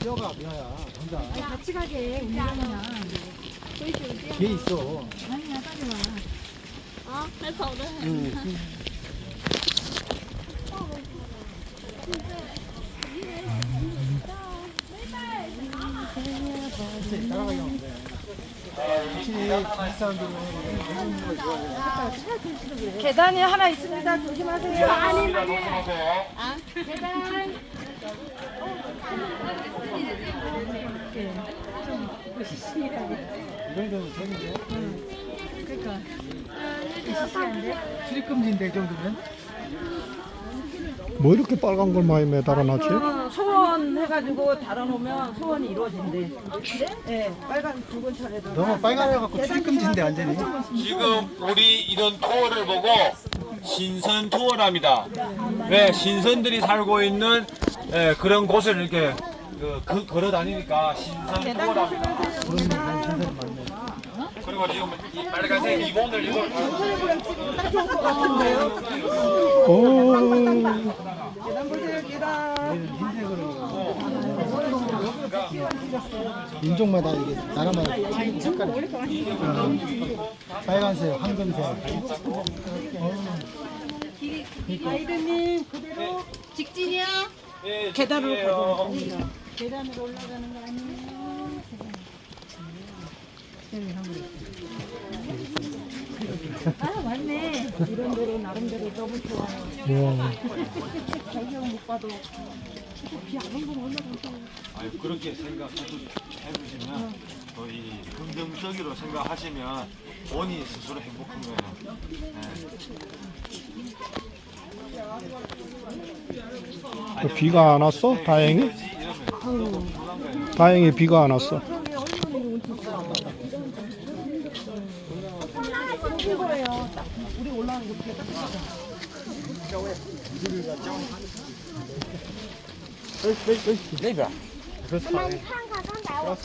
뼈가 미아야 혼자 같이 가게 운동하나. 걔 있어 아니야 빨리 와. Ờ, nó khổ đó 확실히 사람들은 걸 좋아해 계단이 하나 있습니다. 조심하세요. 아니 이 정도면 되는데 그러니까. 출입금지인데 이 정도면 뭐 이렇게 빨간 걸 많이 매달아 놨지? 그 소원 해가지고 달아놓으면 소원이 이루어진대. 네, 빨간 붉은 철에도. 너무 빨간해갖고 출입금지인데 완전히 지금 우리 이런 투어를 보고 신선 투어랍니다. 왜 신선들이 살고 있는 예, 그런 곳을 이렇게 그, 그 걸어 다니니까 신선 투어랍니다. 그리고 지금 이 빨간색 리본을 이걸 오, 계단 보세요, 계단. 인종마다 이게 나라마다 색- 색깔이 어, 빨간색, 황금색 아이드님 그대로 직진이요. 예, 계단으로 가세요. 계단으로 올라가는 거 아니에요? 아 맞네. 이런 데로 나름대로 너무 좋아요. 와, 배경 못 봐도 아유, 그렇게 생각해보시면 거의 긍정적으로 생각하시면 본인 스스로 행복한 거예요. 그 비가 안 왔어? 다행히? 다행히 비가 안 왔어. 去过了哟。屋里我弄一个别的。教我呀，就是个。哎哎哎，那边。妈妈，你看看刚才我。